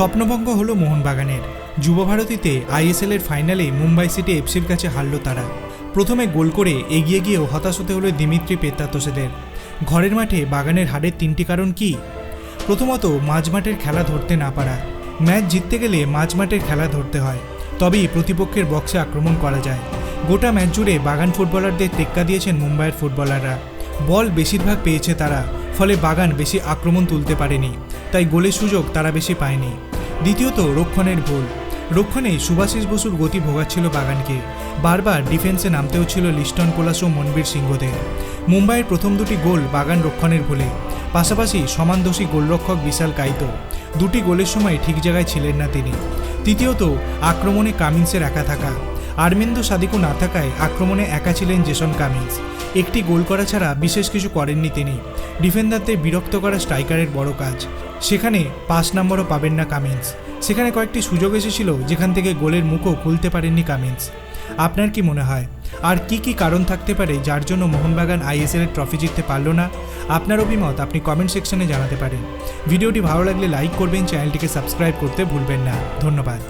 স্বপ্নভঙ্গ হলো মোহনবাগানের। যুবভারতীতে আইএসএল এর ফাইনালে মুম্বাই সিটি এফসির কাছে হারল তারা। প্রথমে গোল করে এগিয়ে গিয়েও হতাশ হতে হলো দিমিত্রি পেত্তাতোসেদের ঘরের মাঠে বাগানের হারের তিনটি কারণ কি? প্রথমত, মাঝমাঠের খেলা ধরতে না পারা। ম্যাচ জিততে গেলে মাঝমাঠের খেলা ধরতে হয়। তবেই প্রতিপক্ষের বক্সে আক্রমণ করা যায়। গোটা ম্যাচ জুড়ে বাগান ফুটবলারদের টেক্কা দিয়েছেন মুম্বাইয়ের ফুটবলাররা। বল বেশিরভাগ পেয়েছে তারা। ফলে বাগান বেশি আক্রমণ তুলতে পারেনি, তাই গোলের সুযোগ তারা বেশি পায়নি। দ্বিতীয়ত, রক্ষণের ভুল। রক্ষণে সুভাষিস বসুর গতি ভোগাচ্ছিল বাগানকে। বারবার ডিফেন্সে নামতেও ছিল লিস্টন কোলাস ও মনবীর সিংহদের। মুম্বাইয়ের প্রথম দুটি গোল বাগান রক্ষণের ভুলে। পাশাপাশি সমান দোষী গোলরক্ষক বিশাল কাইতো। দুটি গোলের সময় ঠিক জায়গায় ছিলেন না তিনি। তৃতীয়ত, আক্রমণে কামিন্সের একা থাকা। আরমেন্দু সাদিকও না থাকায় আক্রমণে একা ছিলেন জেসন কামিন্স। একটি গোল করা ছাড়া বিশেষ কিছু করেননি তিনি। ডিফেন্ডারদের বিরক্ত করা স্ট্রাইকারের বড় কাজ। সেখানে পাঁচ নম্বরও পাবেন না কামিন্স। সেখানে কয়েকটি সুযোগ এসেছিল যেখান থেকে গোলের মুখও খুলতে পারেননি কামিন্স। আপনার কি মনে হয়? আর কি কি কারণ থাকতে পারে যার জন্য মোহনবাগান আইএসএল এর ট্রফি জিততে পারল না? আপনার অভিমত আপনি কমেন্ট সেকশনে জানাতে পারেন। ভিডিওটি ভালো লাগলে লাইক করবেন চ্যানেলটিকে সাবস্ক্রাইব করতে ভুলবেন না। ধন্যবাদ।